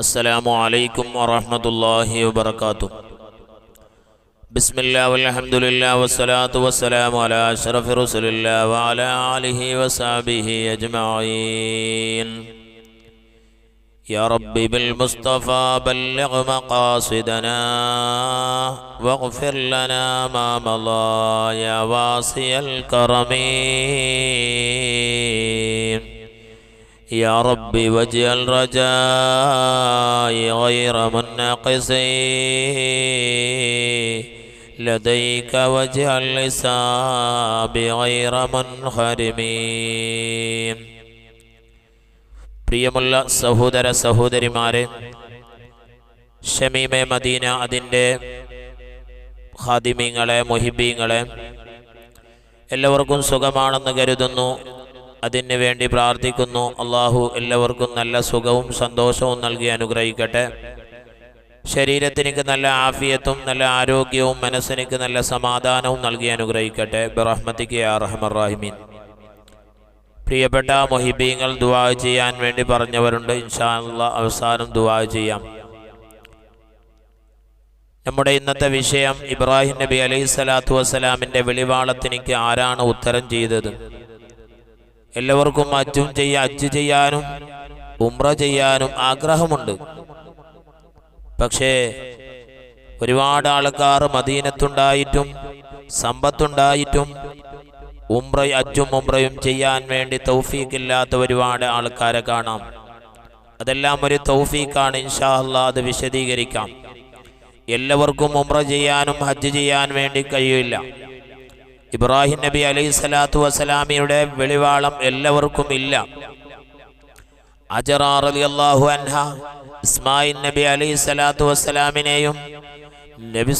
السلام عليكم ورحمة الله وبركاته. بسم الله والحمد لله والصلاة والسلام على أشرف رسل الله وعلى آله وصحبه أجمعين. يا رب بالمصطفى بلغ مقاصدنا واغفر لنا ما مضى يا واسع الكرم. يا رب واجعل رجائي غير منقص لديك واجعل حسابي غير منخرم പ്രിയമുള്ള സഹോദര സഹോദരിമാരെ ഷമീമെ മദീന അതിൻ്റെ ഹാദിമീങ്ങളെ മൊഹിബീങ്ങളെ എല്ലാവർക്കും സുഖമാണെന്ന് കരുതുന്നു അതിന് വേണ്ടി പ്രാർത്ഥിക്കുന്നു. അള്ളാഹു എല്ലാവർക്കും നല്ല സുഖവും സന്തോഷവും നൽകി അനുഗ്രഹിക്കട്ടെ. ശരീരത്തിനിക്ക് നല്ല ആഫിയത്തും നല്ല ആരോഗ്യവും മനസ്സിനിക്ക് നല്ല സമാധാനവും നൽകി അനുഗ്രഹിക്കട്ടെ. ബറഹ്മത്തിക്ക് യാ പ്രിയപ്പെട്ട മൊഹിബീങ്ങൾ ദുവാ ചെയ്യാൻ വേണ്ടി പറഞ്ഞവരുണ്ട്. ഇൻഷാല്ല അവസാനം ദുവാ ചെയ്യാം. നമ്മുടെ ഇന്നത്തെ വിഷയം ഇബ്രാഹിം നബി അലൈഹി സ്വലാത്തു വസ്സലാമിന്റെ വെളിവാളത്തിനിക്ക് ആരാണ് ഉത്തരം ചെയ്തത്? എല്ലാവർക്കും അച്ചും ചെയ്യാൻ അച്ച് ചെയ്യാനും ഉംറ ചെയ്യാനും ആഗ്രഹമുണ്ട്. പക്ഷേ ഒരുപാട് ആൾക്കാർ മദീനത്തുണ്ടായിട്ടും സമ്പത്തുണ്ടായിട്ടും ഉംറ അച്ചും ഉംറയും ചെയ്യാൻ വേണ്ടി തൗഫീഖില്ലാത്ത ഒരുപാട് ആൾക്കാരെ കാണാം. അതെല്ലാം ഒരു തൗഫീഖാണ് ഇൻഷാ അത് വിശദീകരിക്കാം. എല്ലാവർക്കും ഉംറ ചെയ്യാനും ഹജ്ജ് ചെയ്യാൻ വേണ്ടി കഴിയില്ല. ഇബ്രാഹിം നബി അലൈഹി സ്വലാത്തു വസ്സലാമിയുടെ വെളിവാളം എല്ലാവർക്കും ഇല്ല. അജറാർ അലി അൻഹ ഇസ്മായിൽ നബി അലൈഹി സ്വലാത്തു വസ്സലാമിനെയും നബി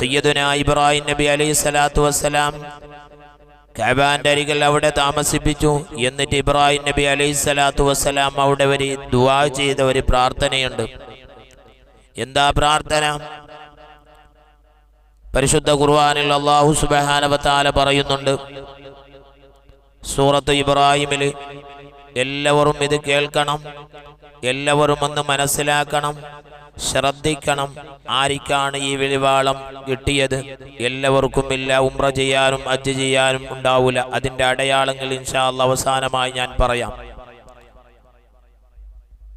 സയ്യദുന ഇബ്രാഹിം നബി അലൈഹി സ്വലാത്തു വസ്സലാം കഅബാന്റെ അരികിൽ അവിടെ താമസിപ്പിച്ചു. എന്നിട്ട് ഇബ്രാഹിം നബി അലൈഹി സ്വലാത്തു വസ്സലാം അവിടെ ഒരു ദുവാ ചെയ്ത ഒരു പ്രാർത്ഥനയുണ്ട്. എന്താ പ്രാർത്ഥന? പരിശുദ്ധ ഖുർആനിൽ അള്ളാഹു സുബഹാനവത്താല പറയുന്നുണ്ട്. സൂറത്ത് ഇബ്രാഹിമിൽ എല്ലാവരും ഇത് കേൾക്കണം എല്ലാവരും ഒന്ന് മനസ്സിലാക്കണം ശ്രദ്ധിക്കണം ആരിക്കാണ് ഈ വെളിവാളം കിട്ടിയത്. എല്ലാവർക്കും ഇല്ല ഉംറ ചെയ്യാനും അജ്ജ് ചെയ്യാനും ഉണ്ടാവില്ല അതിന്റെ അടയാളങ്ങൾ ഇൻഷാ അള്ളാ അവസാനമായി ഞാൻ പറയാം.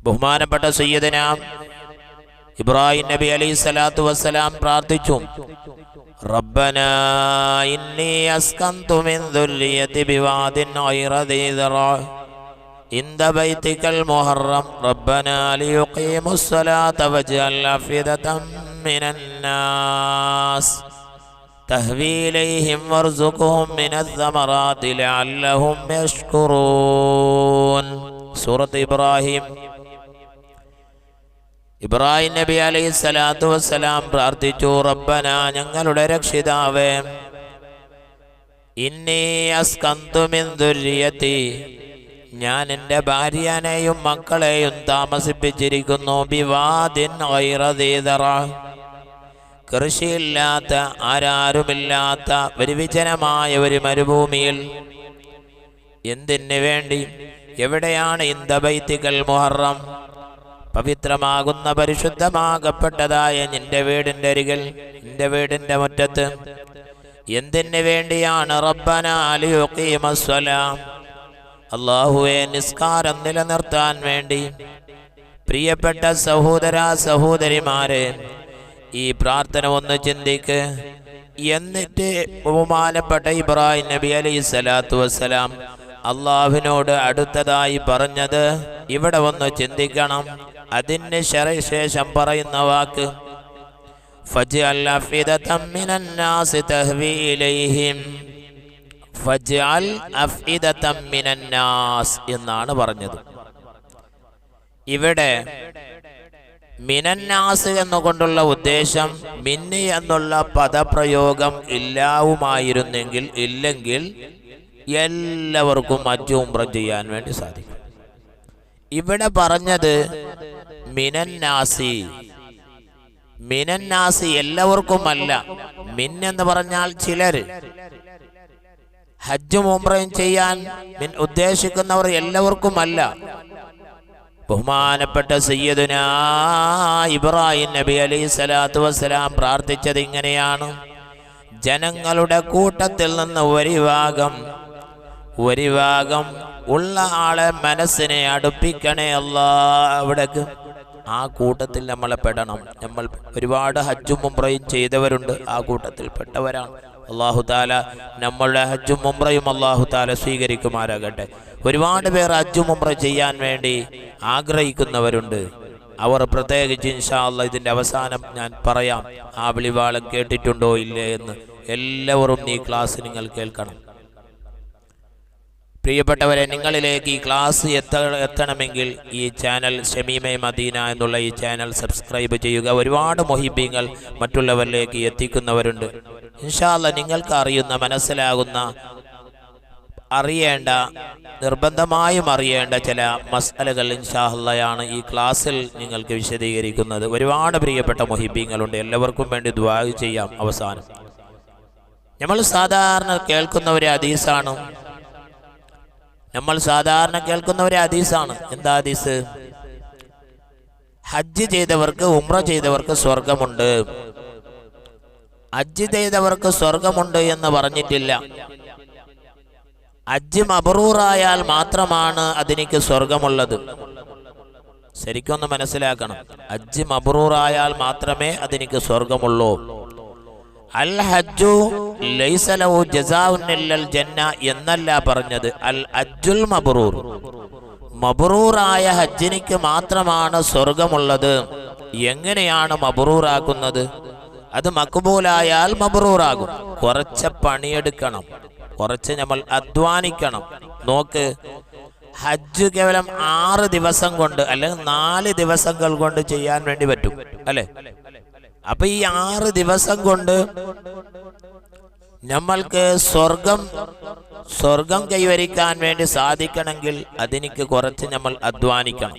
ബഹുമാനപ്പെട്ട സയ്യദന ഇബ്രാഹിം നബി അലൈഹി സ്വലാത്തു വസ്സലാം പ്രാർത്ഥിച്ചു. ربنا إني أسكنت من ذريتي بواد غير ذي ذرع. عند بيتك المحرم. ربنا ليقيموا الصلاة واجعل أفئدة من الناس. تهوي إليهم وارزقهم من الثمرات لعلهم يشكرون. سورة إبراهيم. ഇബ്രാഹിം നബി അലൈഹി സ്വലാത്തു വസ്സലാം പ്രാർത്ഥിച്ചു റബ്ബന ഞങ്ങളുടെ രക്ഷിതാവേ ഞാൻ എന്റെ ഭാര്യനെയും മക്കളെയും താമസിപ്പിച്ചിരിക്കുന്നു ബിവാദിൻ. കൃഷിയില്ലാത്ത ആരാരുമില്ലാത്ത ഒരു വിജനമായ ഒരു മരുഭൂമിയിൽ എന്തിനു വേണ്ടി? എവിടെയാണ് ഇന്ദബൈത്തിക്കൽ മുഹറം? പവിത്രമാകുന്ന പരിശുദ്ധമാകപ്പെട്ടതായ നിന്റെ വീടിന്റെ അരികിൽ നിന്റെ വീടിന്റെ മുറ്റത്ത്. എന്തിനു വേണ്ടിയാണ് അള്ളാഹുവെ നിസ്കാരം നിലനിർത്താൻ വേണ്ടി. പ്രിയപ്പെട്ട സഹോദര സഹോദരിമാരെ ഈ പ്രാർത്ഥന ഒന്ന് ചിന്തിക്ക്. എന്നിട്ട് ബഹുമാനപ്പെട്ട ഇബ്രാഹിം നബി അലൈഹി സ്വലാത്തു വസ്സലാം അള്ളാഹുവിനോട് അടുത്തതായി പറഞ്ഞത് ഇവിടെ ഒന്ന് ചിന്തിക്കണം. അതിന് ശര- ശേഷം പറയുന്ന വാക്ക് فاجعل أفئدة من الناس تهوي إليهم فاجعل أفئدة من الناس എന്നാണ് പറഞ്ഞത് ഇവിടെ മിനന്നാസ് എന്നുകൊണ്ടുള്ള ഉദ്ദേശം മിന്നി എന്നുള്ള പദപ്രയോഗം ഇല്ലാവുമായിരുന്നെങ്കിൽ ഇല്ലെങ്കിൽ എല്ലാവർക്കും അജ്ജും ഉംറ ചെയ്യാൻ വേണ്ടി സാധിക്കും ഇവിടെ പറഞ്ഞത് മിനന്നാസി. മിനന്നാസി എല്ലാവർക്കുമല്ല. മിൻ എന്ന് പറഞ്ഞാൽ ചിലര് ഹജ്ജും ഉംറയും ചെയ്യാൻ മിൻ ഉദ്ദേശിക്കുന്നവർ എല്ലാവർക്കുമല്ല. ബഹുമാനപ്പെട്ട സയ്യദുന ഇബ്രാഹിം നബി അലി സ്വലാത്തു വസ്സലാം പ്രാർത്ഥിച്ചത് ഇങ്ങനെയാണ്. ജനങ്ങളുടെ കൂട്ടത്തിൽ നിന്ന് ഒരു ഭാഗം ഒരു ഭാഗം ഉള്ള ആളെ മനസ്സിനെ അടുപ്പിക്കണേ അല്ല അവിടേക്ക്. ആ കൂട്ടത്തിൽ നമ്മളെ പെടണം. നമ്മൾ ഒരുപാട് ഹജ്ജും മുംറയും ചെയ്തവരുണ്ട്. ആ കൂട്ടത്തിൽ പെട്ടവരാണ്. അള്ളാഹു താല നമ്മളുടെ ഹജ്ജും മുംറയും അള്ളാഹു താല സ്വീകരിക്കുമാരാകട്ടെ ഒരുപാട് പേർ ഹജ്ജും മുംറ ചെയ്യാൻ വേണ്ടി ആഗ്രഹിക്കുന്നവരുണ്ട്. അവർ പ്രത്യേകിച്ച് ഇൻഷാല്ല ഇതിന്റെ അവസാനം ഞാൻ പറയാം. ആ വിളിവാളം കേട്ടിട്ടുണ്ടോ ഇല്ലേ എന്ന്. എല്ലാവരും ഈ ക്ലാസ് നിങ്ങൾ കേൾക്കണം. പ്രിയപ്പെട്ടവരെ നിങ്ങളിലേക്ക് ഈ ക്ലാസ് എത്ത എത്തണമെങ്കിൽ ഈ ചാനൽ ഷമീമെ മദീന എന്നുള്ള ഈ ചാനൽ സബ്സ്ക്രൈബ് ചെയ്യുക. ഒരുപാട് മൊഹിബീങ്ങൾ മറ്റുള്ളവരിലേക്ക് എത്തിക്കുന്നവരുണ്ട്. ഇൻഷാല്ല നിങ്ങൾക്ക് അറിയുന്ന മനസ്സിലാകുന്ന അറിയേണ്ട നിർബന്ധമായും അറിയേണ്ട ചില മസാലകൾ ഇൻഷാഹല്ലയാണ് ഈ ക്ലാസ്സിൽ നിങ്ങൾക്ക് വിശദീകരിക്കുന്നത്. ഒരുപാട് പ്രിയപ്പെട്ട മൊഹിബീങ്ങളുണ്ട്. എല്ലാവർക്കും വേണ്ടി ദ്വാഗ് ചെയ്യാം അവസാനം. നമ്മൾ സാധാരണ കേൾക്കുന്ന ഒരു ഹദീസാണ്. നമ്മൾ സാധാരണ കേൾക്കുന്ന ഒരു ഹദീസാണ്. എന്താ ഹദീസ്? ഹജ്ജ് ചെയ്തവർക്ക് ഉമ്ര ചെയ്തവർക്ക് സ്വർഗമുണ്ട് ഹജ്ജ് ചെയ്തവർക്ക് സ്വർഗമുണ്ട് എന്ന് പറഞ്ഞിട്ടില്ല. ഹജ്ജ് മബറൂറായാൽ മാത്രമാണ് അതിനിക്ക് സ്വർഗമുള്ളത് ശരിക്കൊന്ന് മനസ്സിലാക്കണം. ഹജ്ജ് മബറൂറായാൽ മാത്രമേ അതിനിക്ക് സ്വർഗമുള്ളൂ അൽ ഹജ്ജു ലൈസലവു ജസാഉൻ ഇല്ലൽ ജന്ന എന്നല്ല പറഞ്ഞത്. അൽ അജ്ജുൽ മബ്രൂർ മബ്രൂറായ ഹജ്ജിനിക്ക് മാത്രമാണ് സ്വർഗമുള്ളത്. എങ്ങനെയാണ് മബ്രൂറാക്കുന്നത് അത് മക്ബൂലായാൽ മബ്രൂറാകും കുറച്ച് പണിയെടുക്കണം. കുറച്ച് നമ്മൾ അധ്വാനിക്കണം. നോക്ക് ഹജ്ജ് കേവലം ആറ് ദിവസം കൊണ്ട് അല്ലെങ്കിൽ നാല് ദിവസങ്ങൾ കൊണ്ട് ചെയ്യാൻ വേണ്ടി പറ്റും. അല്ലെ? അപ്പൊ ഈ ആറ് ദിവസം കൊണ്ട് നമ്മൾക്ക് സ്വർഗം സ്വർഗം കൈവരിക്കാൻ വേണ്ടി സാധിക്കണമെങ്കിൽ അതിനിക്ക് കുറച്ച് നമ്മൾ അധ്വാനിക്കണം.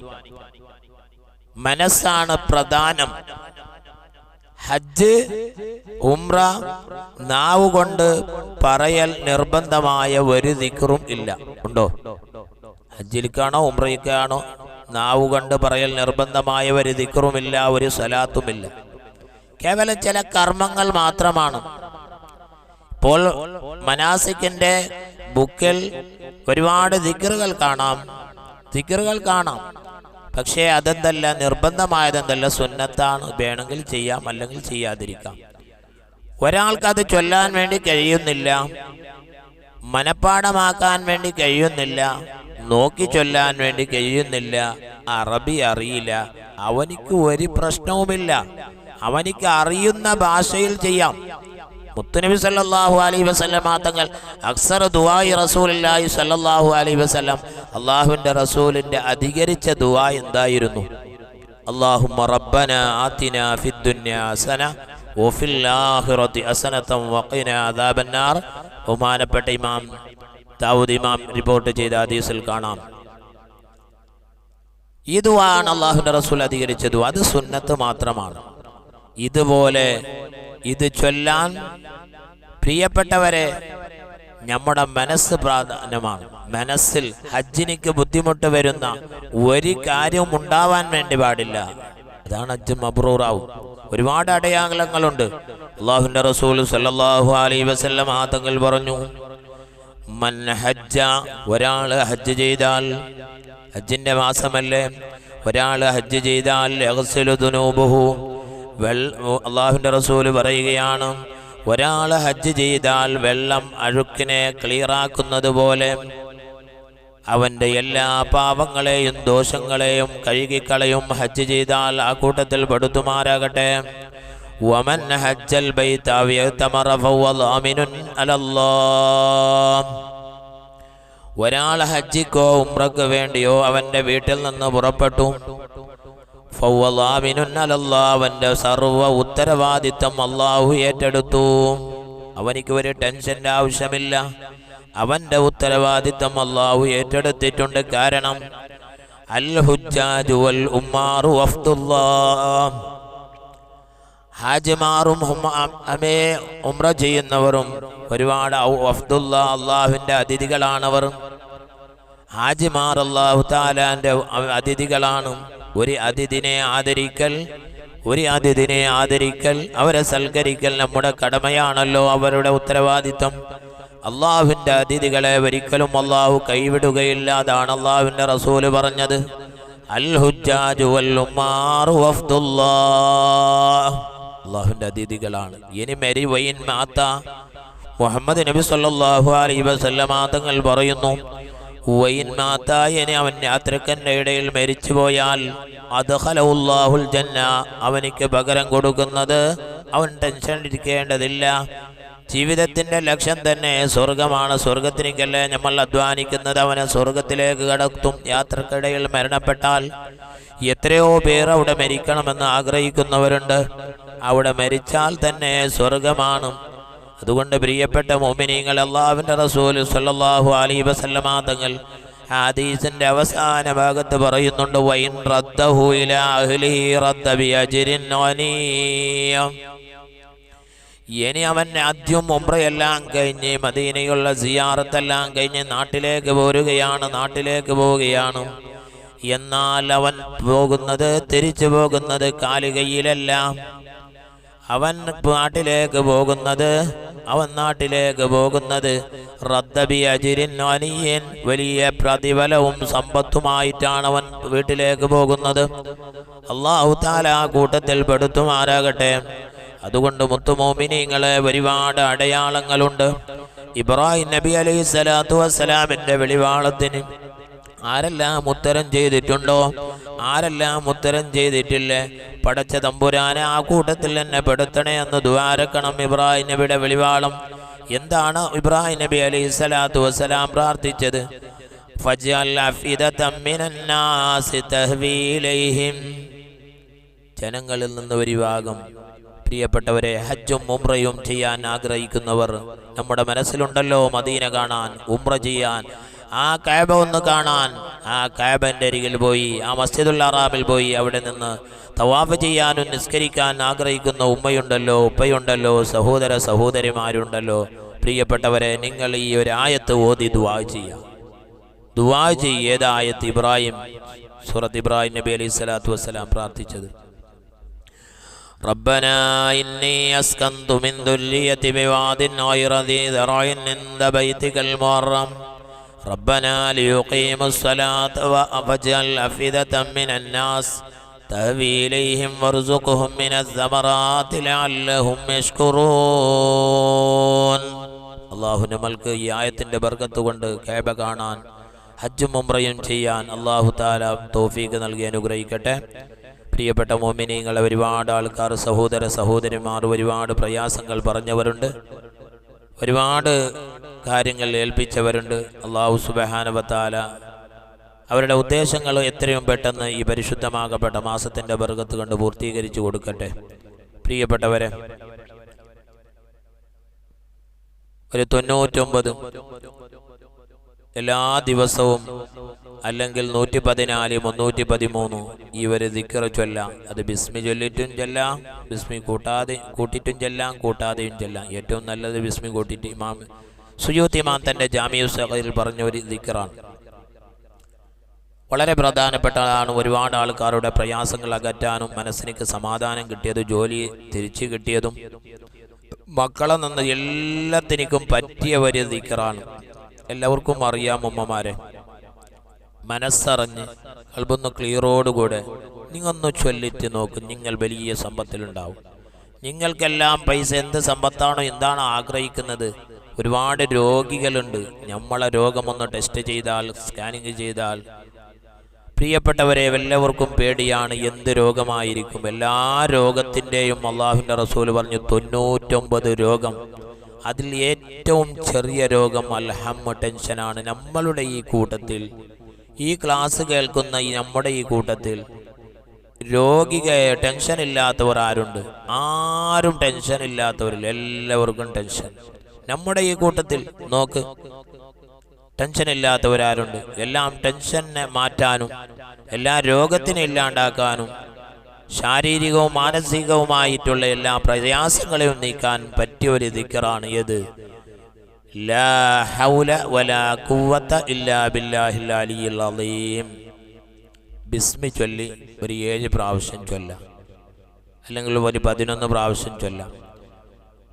മനസ്സാണ് പ്രധാനം. ഹജ്ജ് ഉംറ നാവ് കൊണ്ട് പറയൽ നിർബന്ധമായ ഒരു ദിക്റും ഇല്ല. ഉണ്ടോ? ഹജ്ജിലേക്കാണോ ഉംറയ്ക്കാണോ നാവ് കൊണ്ട് പറയൽ നിർബന്ധമായ ഒരു ദിക്റുമില്ല ഒരു സലാത്തുമില്ല കേവലം ചില കർമ്മങ്ങൾ മാത്രമാണ്. ഇപ്പോൾ മനാസിക്കിന്റെ ബുക്കിൽ ഒരുപാട് ദിക്കറുകൾ കാണാം. ദിക്കറുകൾ കാണാം. പക്ഷേ അതെന്തല്ല നിർബന്ധമായതെന്തല്ല സുന്നത്താണ്. വേണമെങ്കിൽ ചെയ്യാം അല്ലെങ്കിൽ ചെയ്യാതിരിക്കാം. ഒരാൾക്ക് അത് ചൊല്ലാൻ വേണ്ടി കഴിയുന്നില്ല മനപ്പാടമാക്കാൻ വേണ്ടി കഴിയുന്നില്ല നോക്കി ചൊല്ലാൻ വേണ്ടി കഴിയുന്നില്ല അറബി അറിയില്ല അവനിക്ക് ഒരു പ്രശ്നവുമില്ല. അവനിക്ക് അറിയുന്ന ഭാഷയിൽ ചെയ്യാം. മുത്തുനബി സല്ലല്ലാഹു അലൈഹി വസ്ലം തങ്ങൾ അക്സർ ദുആയി റസൂലുള്ളാഹി സല്ലല്ലാഹു അലൈഹി വസല്ലം അള്ളാഹുവിന്റെ റസൂലിന്റെ അധികരിച്ച ദുആ എന്തായിരുന്നു? അല്ലാഹുമ്മ റബ്ബന ആതിന ഫിദ്ദുന്യ ഹസന വഫിൽ ആഖിറതി ഹസനതൻ വഖിന അദാബന്നാർ. ബഹുമാനപ്പെട്ട ഇമാം ദാവൂദ് ഇമാം റിപ്പോർട്ട് ചെയ്ത ഹദീസിൽ കാണാം. ഈ ദുവാണ് അള്ളാഹുവിന്റെ റസൂൽ അധികരിച്ചത് അത് സുന്നത്ത് മാത്രമാണ്. ഇതുപോലെ ഇത് ചൊല്ലാൻ പ്രിയപ്പെട്ടവരെ നമ്മുടെ മനസ്സ് പ്രാധാന്യമാണ്. മനസ്സിൽ ഹജ്ജിനിക്ക് ബുദ്ധിമുട്ട് വരുന്ന ഒരു കാര്യവും ഉണ്ടാവാൻ വേണ്ടി പാടില്ല. അതാണ് ഹജ്ജ് മബ്രൂറാവും ഒരുപാട് അടയാളങ്ങളുണ്ട്. അള്ളാഹുന്റെ റസൂൽ സല്ലാഹു അലൈ വസല്ലം ആതങ്ങൾ പറഞ്ഞു മൻ ഹജ്ജ ഒരാൾ ഹജ്ജ് ചെയ്താൽ ഹജ്ജിന്റെ മാസമല്ലേ? ഒരാൾ ഹജ്ജ് ചെയ്താൽ വെൾ അള്ളാഹുവിന്റെ റസൂൽ പറയുകയാണ് ഒരാൾ ഹജ്ജ് ചെയ്താൽ വെള്ളം അഴുക്കിനെ ക്ലിയറാക്കുന്നത് പോലെ അവന്റെ എല്ലാ പാപങ്ങളെയും ദോഷങ്ങളെയും കഴുകിക്കളയും ഹജ്ജ് ചെയ്താൽ ആ കൂട്ടത്തിൽ പെടുത്തുമാരാകട്ടെ വമൻ ഹജ്ജൽ ഒരാൾ ഹജ്ജിക്കോ ഉമ്രക്ക് വേണ്ടിയോ അവന്റെ വീട്ടിൽ നിന്ന് പുറപ്പെട്ടു. അവന്റെ സർവ ഉത്തരവാദിത്വം അള്ളാഹു ഏറ്റെടുത്തു. അവനിക്ക് ഒരു ടെൻഷന്റെ ആവശ്യമില്ല. അവന്റെ ഉത്തരവാദിത്വം അള്ളാഹു ഏറ്റെടുത്തിട്ടുണ്ട്. കാരണം അൽ ഹുജാജു വൽ ചെയ്യുന്നവരും ഒരുപാട് വഫ്ദുല്ല അള്ളാഹുവിന്റെ അതിഥികളാണവർ. ഹാജിമാർ അള്ളാഹു താലാന്റെ അതിഥികളാണ്. ഒരു അതിഥിനെ ആദരിക്കൽ ഒരു അതിഥിനെ ആദരിക്കൽ അവരെ സൽക്കരിക്കൽ നമ്മുടെ കടമയാണല്ലോ അവരുടെ ഉത്തരവാദിത്വം. അള്ളാഹുവിന്റെ അതിഥികളെ ഒരിക്കലും അള്ളാഹു കൈവിടുകയില്ല അതാണ് അള്ളാഹുവിന്റെ റസൂൽ പറഞ്ഞത്. അള്ളാഹുവിന്റെ അതിഥികളാണ്. ഇനി മെരി വൈൻ മാത്ത മുഹമ്മദ് നബി സല്ലാഹു അലൈ വസല്ലമ തങ്ങൾ പറയുന്നു വൈൻ മാത്ത ഇനി അവൻ യാത്രക്കന്റെ ഇടയിൽ മരിച്ചു പോയാൽ അദ്ഖലഹുല്ലാഹുൽ ജന്ന. അവനിക്ക് പകരം കൊടുക്കുന്നത് അവൻ ടെൻഷൻ ഇരിക്കേണ്ടതില്ല. ജീവിതത്തിന്റെ ലക്ഷ്യം തന്നെ സ്വർഗമാണ് സ്വർഗത്തിനേക്കല്ലേ നമ്മൾ അധ്വാനിക്കുന്നത്? അവനെ സ്വർഗത്തിലേക്ക് കടത്തും. യാത്രക്കിടയിൽ മരണപ്പെട്ടാൽ എത്രയോ പേർ അവിടെ മരിക്കണമെന്ന് ആഗ്രഹിക്കുന്നവരുണ്ട്. അവിടെ മരിച്ചാൽ തന്നെ സ്വർഗമാണ് അതുകൊണ്ട് പ്രിയപ്പെട്ട മോമിനിങ്ങൾ അള്ളാഹുവിന്റെ റസൂൽ സല്ലാഹു അലൈഹി വസല്ലമ തങ്ങൾ ഹദീസിന്റെ അവസാന ഭാഗത്ത് പറയുന്നുണ്ട് വൈൻ റദ്ദഹു ഇലാ ഇനി അവൻ ആദ്യം ഉംറയെല്ലാം കഴിഞ്ഞ് മദീനയുള്ള സിയാറത്തെല്ലാം കഴിഞ്ഞ് നാട്ടിലേക്ക് പോരുകയാണ് നാട്ടിലേക്ക് പോവുകയാണ്. എന്നാൽ അവൻ പോകുന്നത് തിരിച്ചു പോകുന്നത് കാലുകയിലല്ല. അവൻ നാട്ടിലേക്ക് പോകുന്നത് അവൻ നാട്ടിലേക്ക് പോകുന്നത്. റദ്ദബി അജിരിൻ അനിയൻ വലിയ പ്രതിഫലവും സമ്പത്തുമായിട്ടാണ് അവൻ വീട്ടിലേക്ക് പോകുന്നത്. അള്ളാഹു താല ആ കൂട്ടത്തിൽ പെടുത്തുമാരാകട്ടെ അതുകൊണ്ട് മുത്തുമോമിനിങ്ങളെ ഒരുപാട് അടയാളങ്ങളുണ്ട്. ഇബ്രാഹിം നബി അലൈഹി സ്വലാത്തു വസ്സലാമിന്റെ വെളിവാളത്തിന് ആരെല്ലാം ഉത്തരം ചെയ്തിട്ടുണ്ടോ? ആരെല്ലാം ഉത്തരം ചെയ്തിട്ടില്ലേ? പടച്ച തമ്പുരാനെ ആ കൂട്ടത്തിൽ എന്നെ പെടുത്തണേ എന്ന് ദ്വാരക്കണം ഇബ്രാഹിം നബിയുടെ വെളിവാളം. എന്താണ് ഇബ്രാഹിം നബി അലൈഹി സ്വലാത്തു വസ്സലാം പ്രാർത്ഥിച്ചത്? ജനങ്ങളിൽ നിന്ന് ഒരു വിഭാഗം. പ്രിയപ്പെട്ടവരെ ഹജ്ജും ഉംറയും ചെയ്യാൻ ആഗ്രഹിക്കുന്നവർ നമ്മുടെ മനസ്സിലുണ്ടല്ലോ മദീന കാണാൻ ഉംറ ചെയ്യാൻ. ആ കാബ ഒന്ന് കാണാൻ ആ കാബന്റെ അരികിൽ പോയി ആ മസ്ജിദുൽ അറാമിൽ പോയി അവിടെ നിന്ന് തവാഫ് ചെയ്യാനും നിസ്കരിക്കാൻ ആഗ്രഹിക്കുന്ന ഉമ്മയുണ്ടല്ലോ ഉപ്പയുണ്ടല്ലോ സഹോദര സഹോദരിമാരുണ്ടല്ലോ പ്രിയപ്പെട്ടവരെ നിങ്ങൾ ഈ ഒരു ആയത്ത് ഓതി ദുവാ ചെയ്യാം ദുവാ ചെയ്യ ഏതായത്ത് ഇബ്രാഹിം സൂറത്ത് ഇബ്രാഹിം നബി അലൈഹി സ്വലാത്തു വസ്സലാം പ്രാർത്ഥിച്ചത് ربنا إني أسكنت من ذريتي بواد غير ذي ذرع عند بيتك المحرم ربنا ليقيموا الصلاة فاجعل أفئدة من الناس تهوي إليهم وارزقهم من الثمرات لعلهم يشكرون അള്ളാഹു നമ്മൾക്ക് ഈ ആയത്തിന്റെ ബർക്കത്ത് കൊണ്ട് കേബ കാണാൻ ഹജ്ജും ഉംറയും ചെയ്യാൻ അള്ളാഹു താല തോഫീക്ക് നൽകി അനുഗ്രഹിക്കട്ടെ പ്രിയപ്പെട്ട മോമിനിങ്ങളെ ഒരുപാട് ആൾക്കാർ സഹോദര സഹോദരിമാർ ഒരുപാട് പ്രയാസങ്ങൾ പറഞ്ഞവരുണ്ട് ഒരുപാട് കാര്യങ്ങൾ ഏൽപ്പിച്ചവരുണ്ട്. അള്ളാഹു സുബഹാനവത്താല അവരുടെ ഉദ്ദേശങ്ങൾ എത്രയും പെട്ടെന്ന് ഈ പരിശുദ്ധമാകപ്പെട്ട മാസത്തിന്റെ വർഗത്ത് കൊണ്ട് പൂർത്തീകരിച്ചു കൊടുക്കട്ടെ. പ്രിയപ്പെട്ടവരെ ഒരു തൊണ്ണൂറ്റൊമ്പത് എല്ലാ ദിവസവും അല്ലെങ്കിൽ നൂറ്റി പതിനാല് മുന്നൂറ്റി പതിമൂന്ന് ഈ ഒരു ദിക്കറ ചൊല്ലാം. അത് ബിസ്മി ചൊല്ലിട്ടും ചെല്ലാം ബിസ്മി കൂട്ടാതെ കൂട്ടിയിട്ടും ചെല്ലാം കൂട്ടാതെയും ചെല്ലാം. ഏറ്റവും നല്ലത് ബിസ്മി കൂട്ടിയിട്ട് ഇമാം സുയൂത്ത് തന്റെ ജാമിയു സഹയിൽ പറഞ്ഞ ഒരു ദിക്കറാണ് വളരെ പ്രധാനപ്പെട്ടതാണ് ഒരുപാട് ആൾക്കാരുടെ പ്രയാസങ്ങൾ അകറ്റാനും മനസ്സിനേക്ക് സമാധാനം കിട്ടിയത് ജോലി തിരിച്ചു കിട്ടിയതും. മക്കളെ നിന്ന് എല്ലാത്തിനും പറ്റിയ ഒരു ദിക്കറാണ് എല്ലാവർക്കും അറിയാം ഉമ്മമാരെ. മനസ്സറിഞ്ഞ് കൽബൊന്ന് ക്ലിയറോടുകൂടെ നിങ്ങൊന്ന് ചൊല്ലിറ്റ് നോക്കും നിങ്ങൾ വലിയ സമ്പത്തിലുണ്ടാവും. നിങ്ങൾക്കെല്ലാം പൈസ എന്ത് സമ്പത്താണോ എന്താണ് ആഗ്രഹിക്കുന്നത്? ഒരുപാട് രോഗികളുണ്ട്. നമ്മളെ രോഗമൊന്ന് ടെസ്റ്റ് ചെയ്താൽ സ്കാനിങ് ചെയ്താൽ. പ്രിയപ്പെട്ടവരെ എല്ലാവർക്കും പേടിയാണ് എന്ത് രോഗമായിരിക്കും. എല്ലാ രോഗത്തിന്റെയും അള്ളാഹുവിന്റെ റസൂൽ പറഞ്ഞു തൊണ്ണൂറ്റൊമ്പത് രോഗം. അതിൽ ഏറ്റവും ചെറിയ രോഗം അൽഹമ്മ ടെൻഷനാണ് നമ്മളുടെ ഈ കൂട്ടത്തിൽ ഈ ക്ലാസ് കേൾക്കുന്ന ഈ നമ്മുടെ ഈ കൂട്ടത്തിൽ രോഗിക ടെൻഷൻ ഇല്ലാത്തവർ ആരുണ്ട് ആരും ടെൻഷൻ ഇല്ലാത്തവരില്ല. എല്ലാവർക്കും ടെൻഷൻ നമ്മുടെ ഈ കൂട്ടത്തിൽ നോക്ക്. ടെൻഷൻ ഇല്ലാത്തവരാരുണ്ട് എല്ലാം ടെൻഷനെ മാറ്റാനും എല്ലാ രോഗത്തിനെ ഇല്ലാണ്ടാക്കാനും ശാരീരികവും മാനസികവുമായിട്ടുള്ള എല്ലാ പ്രയാസങ്ങളെയും നീക്കാൻ പറ്റിയ ഒരു ദിക്കറാണ് ഏത് ബിസ്മി ചൊല്ലി ഒരു ഏഴ് പ്രാവശ്യം ചൊല്ലാം. അല്ലെങ്കിൽ ഒരു പതിനൊന്ന് പ്രാവശ്യം ചൊല്ലാം.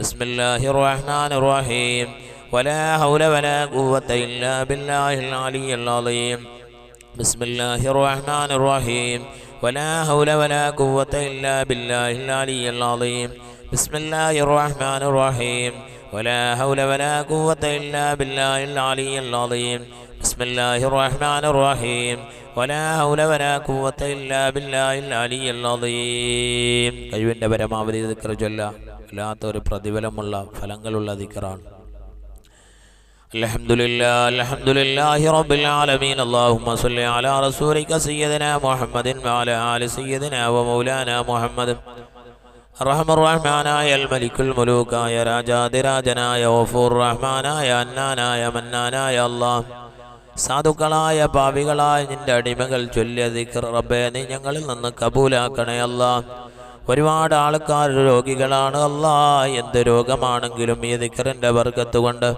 بسم الله الرحمن الرحيم. ولا حول ولا قوة إلا بالله العلي العظيم. بسم الله الرحمن الرحيم. ولا حول ولا قوة إلا بالله العلي العظيم. بسم الله الرحمن الرحيم. ولا حول ولا قوة إلا بالله العلي العظيم. بسم الله الرحمن الرحيم. ولا حول ولا قوة إلا بالله العلي العظيم. أيها النبي ما بريد ذكر جل ചൊല്ല വല്ലാത്തൊരു പ്രതിഫലമുള്ള ഫലങ്ങളുള്ള ദിക്റാണ് الحمد لله الحمد لله رب العالمين اللهم صل على رسولك سيدنا محمد وعلى آل سيدنا ومولانا محمد റഹ്മർ റഹ്മാനായ അൽ മലിക്കുൽ മുലൂക്കായ രാജാതിരാജനായ ഓഫൂർ റഹ്മാനായ അന്നാനായ മന്നാനായ അള്ളാഹ് സാധുക്കളായ പാവികളായ നിന്റെ അടിമകൾ ചൊല്ലിയ ദിക്ർ റബ്ബേ നീ ഞങ്ങളിൽ നിന്ന് കബൂലാക്കണേ അല്ലാ ഒരുപാട് ആൾക്കാർ രോഗികളാണ്. അല്ലാ എന്ത് രോഗമാണെങ്കിലും ഈ ദിക്കറിന്റെ വർഗത്തുകൊണ്ട്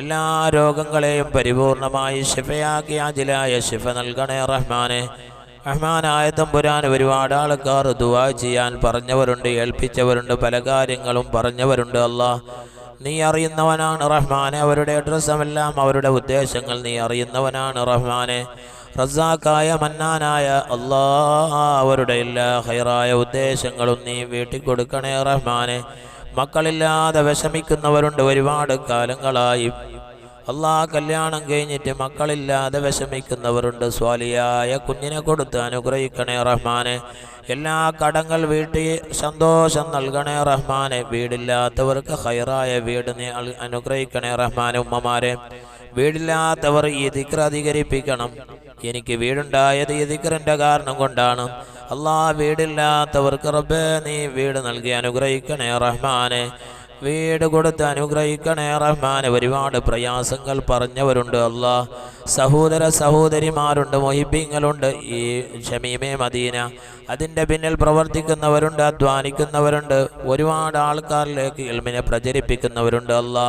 എല്ലാ രോഗങ്ങളെയും പരിപൂർണമായി ശിഫയാക്കി അജിലായ ശിഫ നൽകണേ റഹ്മാനെ. റഹ്മാനായ തമ്പുരാൻ ഒരുപാട് ആൾക്കാർ ദുവാ ചെയ്യാൻ പറഞ്ഞവരുണ്ട് ഏൽപ്പിച്ചവരുണ്ട് പല കാര്യങ്ങളും പറഞ്ഞവരുണ്ട്. അല്ലാ നീ അറിയുന്നവനാണ് റഹ്മാനെ. അവരുടെ അഡ്രസ്സുമെല്ലാം അവരുടെ ഉദ്ദേശങ്ങൾ നീ അറിയുന്നവനാണ് റഹ്മാനെ. റസാക്കായ മന്നാനായ അല്ലാ അവരുടെ എല്ലാ ഹൈറായ ഉദ്ദേശങ്ങളും നീ വീട്ടിൽ കൊടുക്കണേ റഹ്മാനെ. മക്കളില്ലാതെ വിഷമിക്കുന്നവരുണ്ട് ഒരുപാട് കാലങ്ങളായി. അള്ളാ കല്യാണം കഴിഞ്ഞിട്ട് മക്കളില്ലാതെ വിഷമിക്കുന്നവരുണ്ട്. സ്വാലിയായ കുഞ്ഞിനെ കൊടുത്ത് അനുഗ്രഹിക്കണേ റഹ്മാനെ. എല്ലാ കടങ്ങൾ വീട്ടിൽ സന്തോഷം നൽകണേ റഹ്മാനെ. വീടില്ലാത്തവർക്ക് ഹൈറായ വീട് നീ അനുഗ്രഹിക്കണേ റഹ്മാനെ ഉമ്മമാരെ. വീടില്ലാത്തവർ ഈ ദിക്ര അധികരിപ്പിക്കണം. എനിക്ക് വീടുണ്ടായത് ഈ ദിക്റിന്റെ കാരണം കൊണ്ടാണ്. അള്ളാ വീടില്ലാത്തവർക്ക് റബ്ബേ നീ വീട് നൽകി അനുഗ്രഹിക്കണേ റഹ്മാനെ. വീട് കൊടുത്ത് അനുഗ്രഹിക്കണേ റഹ്മാനെ ഒരുപാട് പ്രയാസങ്ങൾ പറഞ്ഞവരുണ്ട് അല്ലാ സഹോദര സഹോദരിമാരുണ്ട് മൊഹിബിങ്ങളുണ്ട് ഈ ഷമീമെ മദീന അതിൻ്റെ പിന്നിൽ പ്രവർത്തിക്കുന്നവരുണ്ട് അധ്വാനിക്കുന്നവരുണ്ട് ഒരുപാട് ആൾക്കാരിലേക്ക് ഇൽമിനെ പ്രചരിപ്പിക്കുന്നവരുണ്ട് അല്ലാ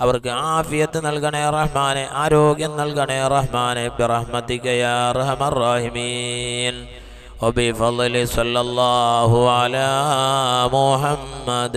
അവർക്ക് ആഫിയത്ത് നൽകണേ റഹ്മാനെ ആരോഗ്യം നൽകണേ റഹ്മാനെ ബിറഹ്മതികയാ റഹ്മർ റഹീമീൻ وبفضل صلى الله على محمد